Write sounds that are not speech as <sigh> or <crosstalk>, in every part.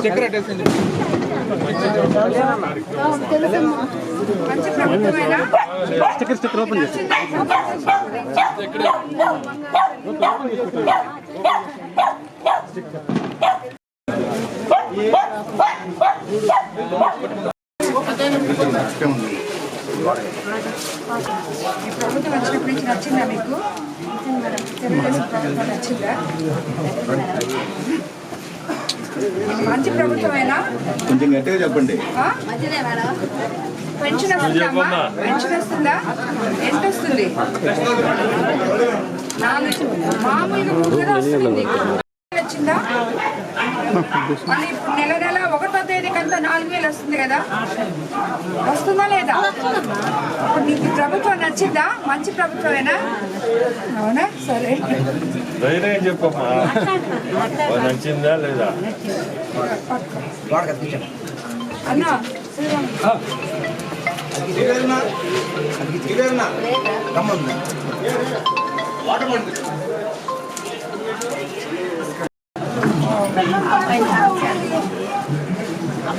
Sticker అట్టేసింది sticker sticker open చేసి ఈ ప్రభుత్వం వచ్చినప్పటి నుంచి నచ్చిందా మీకు? తెలుగుదేశం ప్రభుత్వం నచ్చిందా? మంచి ప్రభుత్వమేనా? కొంచెం గట్టిగా చెప్పండి. ఆ? పెన్షన్ వస్తుందమ్మా పెన్షన్ వస్తుందా? ఎంత వస్తుంది? నాలుగు మామూలుగా ముందుగా వస్తుంది నీకు. వచ్చిందా? మళ్ళీ ఇప్పుడు నెల నెల ఒకటో తేదీకంతా నాలుగు వేలు వస్తుంది కదా? వస్తుందా లేదా? ఇప్పుడు నీకు ప్రభుత్వం నచ్చిందా? మంచి ప్రభుత్వమేనా? అవునా? సరే. ధైర్యం చెప్పమ్మా. నచ్చిందా లేదా? అన్నా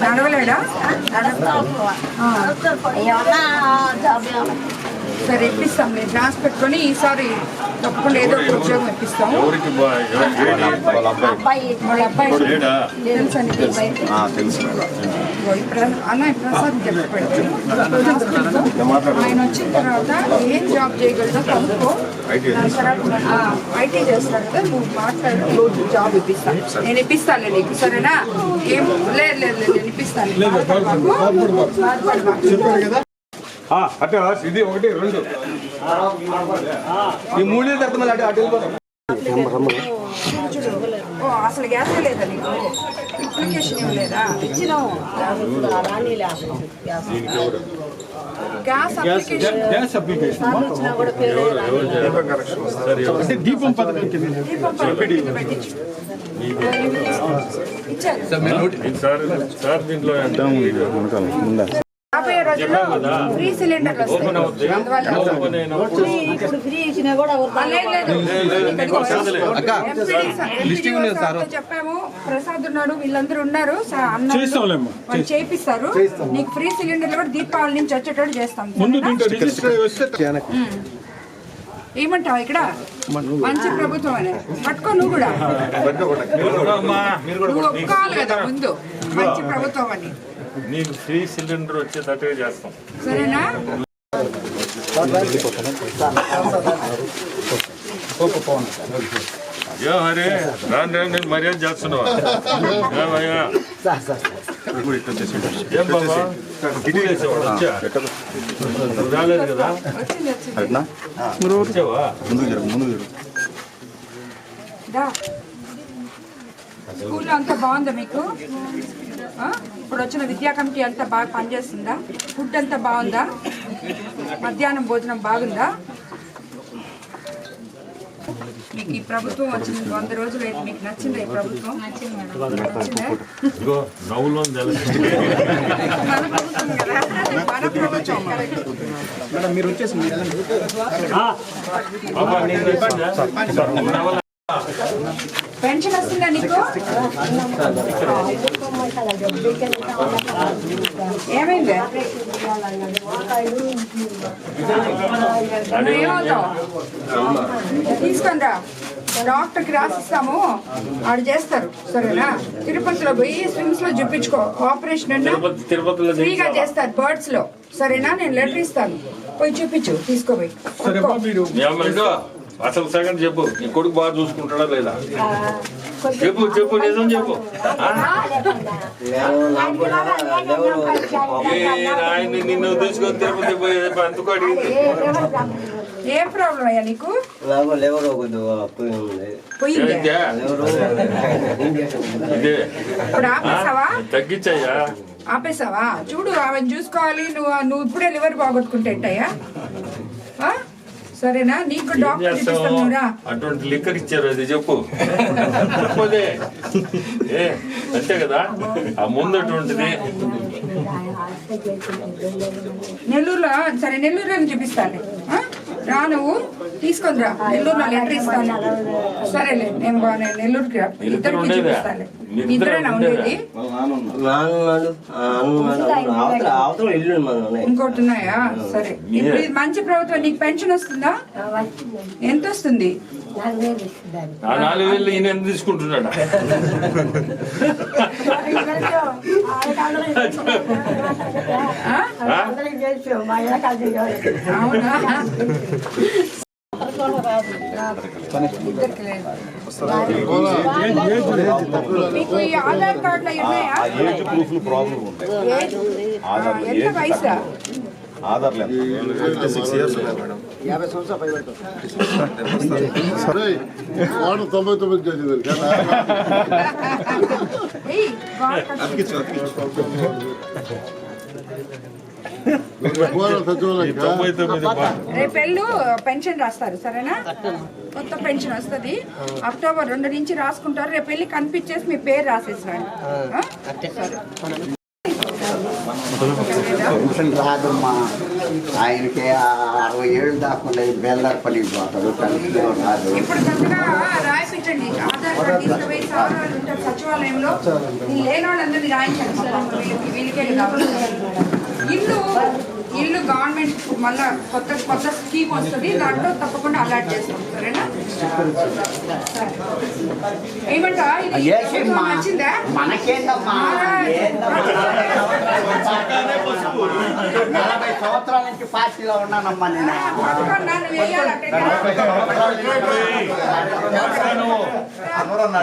నడవలేడా సరే ఇప్పిస్తాం. నేను రాసి పెట్టుకొని ఈసారి తప్పకుండా ఏదో ఒక ఉద్యోగం ఇప్పిస్తాం ఎవరికి బా- ఎవరికి ఏడి? వాళ్ళ అబ్బాయి. వాళ్ళ అబ్బాయి తెలుసా? ఆ, తెలుసు అన్న ప్రసాద్ చెప్పాడు ఆయన వచ్చిన తర్వాత ఏం జాబ్ చేయగలదో కనుక్కో. ఐటీ చేస్తాడు. కదా నువ్వు మాట్లాడి రోజు జాబ్ ఇప్పిస్తాను నేను ఇప్పిస్తాను నీకు సరేనా? ఏం లేదు లేదు లేదు నేను ఇప్పిస్తాను బాధపడమాకు. అట్టే ఇది ఒకటి రెండు. ఈ మూడు తర్వాత మళ్ళీ అటు అటు అసలు గ్యాస్ లేదా నీకు? అప్లికేషన్ ఇవ్వలేదా గ్యాస్ అప్లికేషన్ గ్యాస్ అప్లికేషన్? అంటే దీపం పథకం. ఇచ్చారు సార్ దీంట్లో ఫ్రీ సిలిండర్లు వస్తాయి. అందువల్ల ఉంది సార్. ఎంపీడీ చెప్పాము. ప్రసాద్ ఉన్నాడు వీళ్ళందరూ ఉన్నారు. చేపిస్తారు. నీకు ఫ్రీ సిలిండర్లు కూడా దీపావళి నుంచి వచ్చేటట్టు చేస్తాం ముందు సరేనా? దీంట్లో రిజిస్టర్ వస్తే ఏమంటావు ఇక్కడ? మంచి ప్రభుత్వం అని. పట్టుకో నువ్వు కూడా. కూడా కూడా నువ్వు ఒప్పుకోవాలి కదా ముందు. మంచి ప్రభుత్వం అని. నీకు ఫ్రీ సిలిండర్ వచ్చేటట్టుగా చేస్తాం. సరేనా? ఏ హరి రాను రాను నేను మర్యాద చేస్తున్నావా? ఏమయ్యా? ఏం బాబా? ఇటు వేసేవాడు వచ్చా? రాలేదు కదా? వచ్చింది వచ్చింది అట్నా వచ్చావా? ముందుకు జరుగు ముందుకు జరుగు. దా. స్కూల్లో అంతా బాగుందా మీకు? ఆ? ఇప్పుడు వచ్చిన విద్యా కమిటీ అంతా బాగా పనిచేస్తుందా? ఫుడ్ అంతా బాగుందా? మధ్యాహ్నం భోజనం బాగుందా? మీకు ఈ ప్రభుత్వం వచ్చింది వంద రోజులు అయితే మీకు నచ్చిందా ఈ ప్రభుత్వం? నచ్చిందా? ఇగో నవ్వులో తెలుసు మన ప్రభుత్వం కదా. మన ప్రభుత్వం మేడం మీరు వచ్చేసి పెన్షన్ వస్తుందా నీకు? ఏమైంది? తీసుకొని రా. డాక్టర్కి రాసిస్తాము. ఆడు చేస్తారు. సరేనా? తిరుపతిలో పోయి స్విమ్స్లో చూపించుకో. ఆపరేషన్ అన్నా ఫ్రీగా చేస్తారు బర్డ్స్లో. సరేనా? నేను లెటర్ ఇస్తాను. పోయి చూపించు. తీసుకోపోయి అసలు సెకండ్ చెప్పు. నీ కొడుకు బాగా చూసుకుంటాడా లేదా? చెప్పు చెప్పు నిజం చెప్పు. ఆ? ఏ నాయన్ని నిన్ను తీసుకొని తిరుపతి పోయి అందుకు అడిగింది? ఏం ప్రాబ్లం అయ్యా నీకు? పోయింది పోయింది తగ్గించయ్యా ఆపేసావా? చూడు ఆమెను చూసుకోవాలి నువ్వు నువ్వు ఇప్పుడే లివర్ బాగొట్టుకుంటే ఎట్టయ్యా? సరేనా? నీకు డాక్టర్ చూపిస్తాను రా అటువంటి లిక్కర్ ఇచ్చారు అది చెప్పు. చెప్పదే. ఏ అంతే కదా? ఆ ముందు అటువంటిది. నెల్లూరులో సరే నెల్లూరులో చూపిస్తాను ఆ? రా నువ్వు తీసుకుందిరా నెల్లూరులో లెటర్ ఇస్తాను. సరేలే నేను నెల్లూరుకి రా. ఇద్దరికి ఉండేదా? ఇంకోటి ఉన్నాయా? సరే. ఇప్పుడు ఇది మంచి ప్రభుత్వం. నీకు పెన్షన్ వస్తుందా? ఎంత వస్తుంది? ఆ నాలుగు వేలు ఈయన ఎంత తీసుకుంటున్నాడు? ఆ? అవునా ఇద్దరికి <laughs> లేదు. మీకు ఈ ఆధార్ కార్డులు అవి ఉన్నాయా ఏజ్ ప్రూఫ్ ప్రాబ్లం ఉంటాయి ఏజ్? ఆ, ఎంత వయసు ఆధార్ లేదు వాడు తొంభై తొమ్మిది చేసింది కదా ఏయ్, బాగా కష్టం. ఘోర సచివాలయం తొంభై తొమ్మిది రేపు వెళ్ళు పెన్షన్ రాస్తారు సరేనా? కొత్త పెన్షన్ వస్తుంది. అక్టోబర్ రెండు నుంచి రాసుకుంటారు. రేపు వెళ్ళి కనిపించేసి మీ పేరు రాసేసాను రాదమ్మా. ఆయనకి అరవై ఏళ్ళు దాకా ఉండేది బెల్లర్ పని పోతాడు కలిసిలో రాదు సచివాలయంలో లేని వాళ్ళందరినీ రాయించండి. ఇల్లు ఇల్లు గవర్నమెంట్ మళ్ళా కొత్త కొత్త స్కీమ్ వస్తుంది. దాంట్లో తప్పకుండా అలాట్ చేస్తాం. సరేనా? సరే. ఏమంటా ఇది ఏసేమ్మా నచ్చిందా? మనకేందమ్మా? నలభై సంవత్సరాల నుంచి పార్టీలో ఉన్నానమ్మా నేను. కదా.